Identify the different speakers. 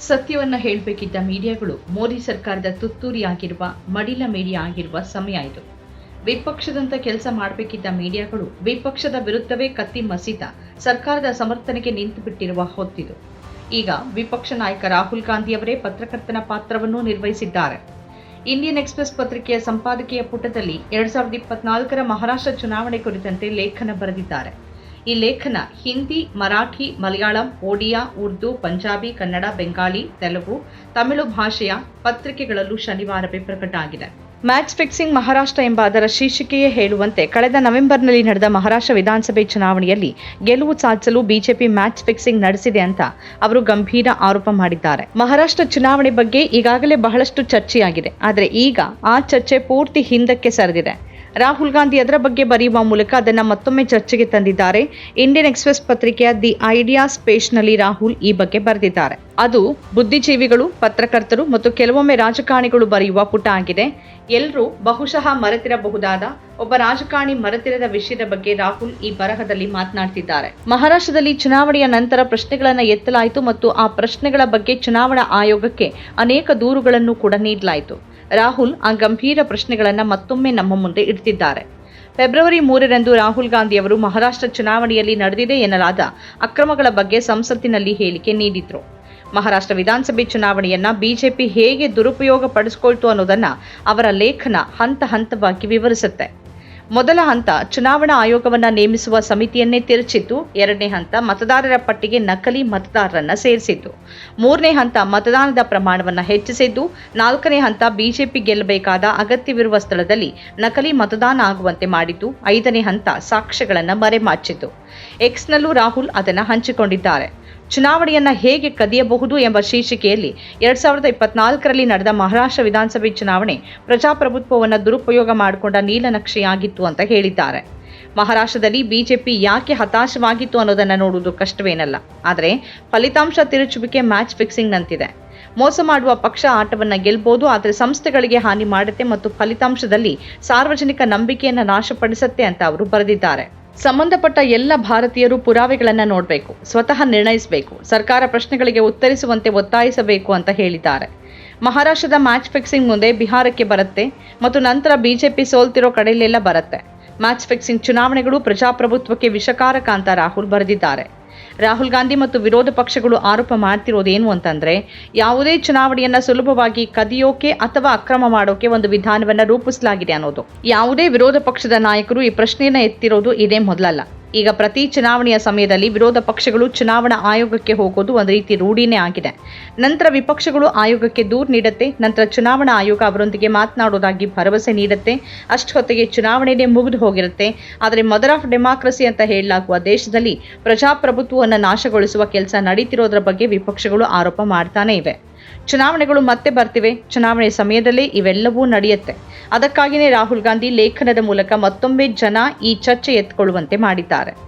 Speaker 1: ಸತ್ಯವನ್ನ ಹೇಳಬೇಕಿದ್ದ ಮೀಡಿಯಾಗಳು ಮೋದಿ ಸರ್ಕಾರದ ತುತ್ತೂರಿಯಾಗಿರುವ ಮಡಿಲ ಮೀಡಿಯಾ ಆಗಿರುವ ಸಮಯ ಇದು. ವಿಪಕ್ಷದಂತ ಕೆಲಸ ಮಾಡಬೇಕಿದ್ದ ಮೀಡಿಯಾಗಳು ವಿಪಕ್ಷದ ವಿರುದ್ಧವೇ ಕತ್ತಿ ಮಸೀತ ಸರ್ಕಾರದ ಸಮರ್ಥನೆಗೆ ನಿಂತು ಬಿಟ್ಟಿರುವ ಹೊತ್ತಿದು. ಈಗ ವಿಪಕ್ಷ ನಾಯಕ ರಾಹುಲ್ ಗಾಂಧಿಯವರೇ ಪತ್ರಕರ್ತನ ಪಾತ್ರವನ್ನು ನಿರ್ವಹಿಸಿದ್ದಾರೆ. ಇಂಡಿಯನ್ ಎಕ್ಸ್ಪ್ರೆಸ್ ಪತ್ರಿಕೆಯ ಸಂಪಾದಕೀಯ ಪುಟದಲ್ಲಿ ಎರಡ್ ಸಾವಿರದ ಇಪ್ಪತ್ನಾಲ್ಕರ ಮಹಾರಾಷ್ಟ್ರ ಚುನಾವಣೆ ಕುರಿತಂತೆ ಲೇಖನ ಬರೆದಿದ್ದಾರೆ. ಈ ಲೇಖನ ಹಿಂದಿ, ಮರಾಠಿ, ಮಲಯಾಳಂ, ಒಡಿಯಾ, ಉರ್ದು, ಪಂಜಾಬಿ, ಕನ್ನಡ ಬೆಂಗಾಲಿ ತೆಲುಗು, ತಮಿಳು ಭಾಷೆಯ ಪತ್ರಿಕೆಗಳಲ್ಲೂ ಶನಿವಾರವೇ ಪ್ರಕಟ ಆಗಿದೆ. ಮ್ಯಾಚ್ ಫಿಕ್ಸಿಂಗ್ ಮಹಾರಾಷ್ಟ್ರ ಎಂಬ ಅದರ ಶೀರ್ಷಿಕೆಯೇ ಹೇಳುವಂತೆ ಕಳೆದ ನವೆಂಬರ್ನಲ್ಲಿ ನಡೆದ ಮಹಾರಾಷ್ಟ್ರ ವಿಧಾನಸಭೆ ಚುನಾವಣೆಯಲ್ಲಿ ಗೆಲುವು ಸಾಧಿಸಲು ಬಿಜೆಪಿ ಮ್ಯಾಚ್ ಫಿಕ್ಸಿಂಗ್ ನಡೆಸಿದೆ ಅಂತ ಅವರು ಗಂಭೀರ ಆರೋಪ ಮಾಡಿದ್ದಾರೆ. ಮಹಾರಾಷ್ಟ್ರ ಚುನಾವಣೆ ಬಗ್ಗೆ ಈಗಾಗಲೇ ಬಹಳಷ್ಟು ಚರ್ಚೆಯಾಗಿದೆ. ಆದರೆ ಈಗ ಆ ಚರ್ಚೆ ಪೂರ್ತಿ ಹಿಂದಕ್ಕೆ ಸರಿದಿದೆ. ರಾಹುಲ್ ಗಾಂಧಿ ಅದರ ಬಗ್ಗೆ ಬರೆಯುವ ಮೂಲಕ ಅದನ್ನು ಮತ್ತೊಮ್ಮೆ ಚರ್ಚೆಗೆ ತಂದಿದ್ದಾರೆ. ಇಂಡಿಯನ್ ಎಕ್ಸ್ಪ್ರೆಸ್ ಪತ್ರಿಕೆಯ ದಿ ಐಡಿಯಾ ಸ್ಪೇಸ್ನಲ್ಲಿ ರಾಹುಲ್ ಈ ಬಗ್ಗೆ ಬರೆದಿದ್ದಾರೆ. ಅದು ಬುದ್ಧಿಜೀವಿಗಳು, ಪತ್ರಕರ್ತರು ಮತ್ತು ಕೆಲವೊಮ್ಮೆ ರಾಜಕಾರಣಿಗಳು ಬರೆಯುವ ಪುಟ ಆಗಿದೆ. ಎಲ್ಲರೂ ಬಹುಶಃ ಮರೆತಿರಬಹುದಾದ ಒಬ್ಬ ರಾಜಕಾರಣಿ ಮರೆತಿರದ ವಿಷಯದ ಬಗ್ಗೆ ರಾಹುಲ್ ಈ ಬರಹದಲ್ಲಿ ಮಾತನಾಡ್ತಿದ್ದಾರೆ. ಮಹಾರಾಷ್ಟ್ರದಲ್ಲಿ ಚುನಾವಣೆಯ ನಂತರ ಪ್ರಶ್ನೆಗಳನ್ನು ಎತ್ತಲಾಯಿತು ಮತ್ತು ಆ ಪ್ರಶ್ನೆಗಳ ಬಗ್ಗೆ ಚುನಾವಣಾ ಆಯೋಗಕ್ಕೆ ಅನೇಕ ದೂರುಗಳನ್ನು ಕೂಡ ನೀಡಲಾಯಿತು. ರಾಹುಲ್ ಆ ಗಂಭೀರ ಪ್ರಶ್ನೆಗಳನ್ನು ಮತ್ತೊಮ್ಮೆ ನಮ್ಮ ಮುಂದೆ ಇಡ್ತಿದ್ದಾರೆ. ಫೆಬ್ರವರಿ ಮೂರರಂದು ರಾಹುಲ್ ಗಾಂಧಿ ಅವರು ಮಹಾರಾಷ್ಟ್ರ ಚುನಾವಣೆಯಲ್ಲಿ ನಡೆದಿದೆ ಎನ್ನಲಾದ ಅಕ್ರಮಗಳ ಬಗ್ಗೆ ಸಂಸತ್ತಿನಲ್ಲಿ ಹೇಳಿಕೆ ನೀಡಿದ್ರು. ಮಹಾರಾಷ್ಟ್ರ ವಿಧಾನಸಭೆ ಚುನಾವಣೆಯನ್ನ ಬಿಜೆಪಿ ಹೇಗೆ ದುರುಪಯೋಗ ಪಡಿಸ್ಕೊಳ್ತು ಅನ್ನೋದನ್ನ ಅವರ ಲೇಖನ ಹಂತ ಹಂತವಾಗಿ ವಿವರಿಸುತ್ತೆ. ಮೊದಲ ಹಂತ ಚುನಾವಣಾ ಆಯೋಗವನ್ನ ನೇಮಿಸುವ ಸಮಿತಿಯನ್ನೇ ತಿರುಚಿತು ಎರಡನೇ ಹಂತ ಮತದಾರರ ಪಟ್ಟಿಗೆ ನಕಲಿ ಮತದಾರರನ್ನ ಸೇರಿಸಿತು ಮೂರನೇ ಹಂತ ಮತದಾನದ ಪ್ರಮಾಣವನ್ನ ಹೆಚ್ಚಿಸಿದ್ದು. ನಾಲ್ಕನೇ ಹಂತ ಬಿಜೆಪಿ ಗೆಲ್ಲಬೇಕಾದ ಅಗತ್ಯವಿರುವ ಸ್ಥಳದಲ್ಲಿ ನಕಲಿ ಮತದಾನ ಆಗುವಂತೆ ಮಾಡಿತು ಐದನೇ ಹಂತ ಸಾಕ್ಷ್ಯಗಳನ್ನು ಮರೆಮಾಚಿತು ಎಕ್ಸ್ನಲ್ಲೂ ರಾಹುಲ್ ಅದನ್ನು ಹಂಚಿಕೊಂಡಿದ್ದಾರೆ. ಚುನಾವಣೆಯನ್ನ ಹೇಗೆ ಕದಿಯಬಹುದು ಎಂಬ ಶೀರ್ಷಿಕೆಯಲ್ಲಿ ಎರಡ್ ಸಾವಿರದ ಇಪ್ಪತ್ನಾಲ್ಕರಲ್ಲಿ ನಡೆದ ಮಹಾರಾಷ್ಟ್ರ ವಿಧಾನಸಭೆ ಚುನಾವಣೆ ಪ್ರಜಾಪ್ರಭುತ್ವವನ್ನು ದುರುಪಯೋಗ ಮಾಡಿಕೊಂಡ ನೀಲನಕ್ಷೆಯಾಗಿತ್ತು ಅಂತ ಹೇಳಿದ್ದಾರೆ. ಮಹಾರಾಷ್ಟ್ರದಲ್ಲಿ ಬಿಜೆಪಿ ಯಾಕೆ ಹತಾಶವಾಗಿತ್ತು ಅನ್ನೋದನ್ನು ನೋಡುವುದು ಕಷ್ಟವೇನಲ್ಲ. ಆದರೆ ಫಲಿತಾಂಶ ತಿರುಚುವಿಕೆ ಮ್ಯಾಚ್ ಫಿಕ್ಸಿಂಗ್ನಂತಿದೆ ಮೋಸ ಮಾಡುವ ಪಕ್ಷ ಆಟವನ್ನು ಗೆಲ್ಬೋದು, ಆದರೆ ಸಂಸ್ಥೆಗಳಿಗೆ ಹಾನಿ ಮಾಡುತ್ತೆ ಮತ್ತು ಫಲಿತಾಂಶದಲ್ಲಿ ಸಾರ್ವಜನಿಕ ನಂಬಿಕೆಯನ್ನು ನಾಶಪಡಿಸುತ್ತೆ ಅಂತ ಅವರು ಬರೆದಿದ್ದಾರೆ. ಸಂಬಂಧಪಟ್ಟ ಎಲ್ಲ ಭಾರತೀಯರು ಪುರಾವೆಗಳನ್ನು ನೋಡಬೇಕು, ಸ್ವತಃ ನಿರ್ಣಯಿಸಬೇಕು, ಸರ್ಕಾರ ಪ್ರಶ್ನೆಗಳಿಗೆ ಉತ್ತರಿಸುವಂತೆ ಒತ್ತಾಯಿಸಬೇಕು ಅಂತ ಹೇಳಿದ್ದಾರೆ. ಮಹಾರಾಷ್ಟ್ರದ ಮ್ಯಾಚ್ ಫಿಕ್ಸಿಂಗ್ ಮುಂದೆ ಬಿಹಾರಕ್ಕೆ ಬರುತ್ತೆ ಮತ್ತು ನಂತರ ಬಿಜೆಪಿ ಸೋಲ್ತಿರೋ ಕಡೆಯಲ್ಲೆಲ್ಲ ಬರುತ್ತೆ. ಮ್ಯಾಚ್ ಫಿಕ್ಸಿಂಗ್ ಚುನಾವಣೆಗಳು ಪ್ರಜಾಪ್ರಭುತ್ವಕ್ಕೆ ವಿಷಕಾರಕ ಅಂತ ರಾಹುಲ್ ಬರೆದಿದ್ದಾರೆ. ರಾಹುಲ್ ಗಾಂಧಿ ಮತ್ತು ವಿರೋಧ ಪಕ್ಷಗಳು ಆರೋಪ ಮಾಡ್ತಿರೋದೇನು ಅಂತಂದ್ರೆ, ಯಾವುದೇ ಚುನಾವಣೆಯನ್ನ ಸುಲಭವಾಗಿ ಕದಿಯೋಕೆ ಅಥವಾ ಅಕ್ರಮ ಮಾಡೋಕೆ ಒಂದು ವಿಧಾನವನ್ನ ರೂಪಿಸಲಾಗಿದೆ ಅನ್ನೋದು. ಯಾವುದೇ ವಿರೋಧ ಪಕ್ಷದ ನಾಯಕರು ಈ ಪ್ರಶ್ನೆಯನ್ನ ಎತ್ತಿರೋದು ಇದೇ ಮೊದಲಲ್ಲ. ಈಗ ಪ್ರತಿ ಚುನಾವಣೆಯ ಸಮಯದಲ್ಲಿ ವಿರೋಧ ಪಕ್ಷಗಳು ಚುನಾವಣಾ ಆಯೋಗಕ್ಕೆ ಹೋಗೋದು ಒಂದು ರೀತಿ ರೂಢಿನೇ ಆಗಿದೆ. ನಂತರ ವಿಪಕ್ಷಗಳು ಆಯೋಗಕ್ಕೆ ದೂರು ನೀಡುತ್ತೆ, ನಂತರ ಚುನಾವಣಾ ಆಯೋಗ ಅವರೊಂದಿಗೆ ಮಾತನಾಡೋದಾಗಿ ಭರವಸೆ ನೀಡುತ್ತೆ ಅಷ್ಟು ಹೊತ್ತಿಗೆ ಚುನಾವಣೆನೇ ಮುಗಿದು ಹೋಗಿರುತ್ತೆ. ಆದರೆ ಮದರ್ ಆಫ್ ಡೆಮಾಕ್ರಸಿ ಅಂತ ಹೇಳಲಾಗುವ ದೇಶದಲ್ಲಿ ಪ್ರಜಾಪ್ರಭುತ್ವವನ್ನು ನಾಶಗೊಳಿಸುವ ಕೆಲಸ ನಡೀತಿರೋದ್ರ ಬಗ್ಗೆ ವಿಪಕ್ಷಗಳು ಆರೋಪ ಮಾಡ್ತಾನೇ ಇವೆ. ಚುನಾವಣೆಗಳು ಮತ್ತೆ ಬರ್ತಿವೆ. ಚುನಾವಣೆ ಸಮಯದಲ್ಲೇ ಇವೆಲ್ಲವೂ ನಡೆಯುತ್ತೆ. ಅದಕ್ಕಾಗಿಯೇ ರಾಹುಲ್ ಗಾಂಧಿ ಲೇಖನದ ಮೂಲಕ ಮತ್ತೊಮ್ಮೆ ಜನ ಈ ಚರ್ಚೆ ಎತ್ಕೊಳ್ಳುವಂತೆ ಮಾಡಿದ್ದಾರೆ.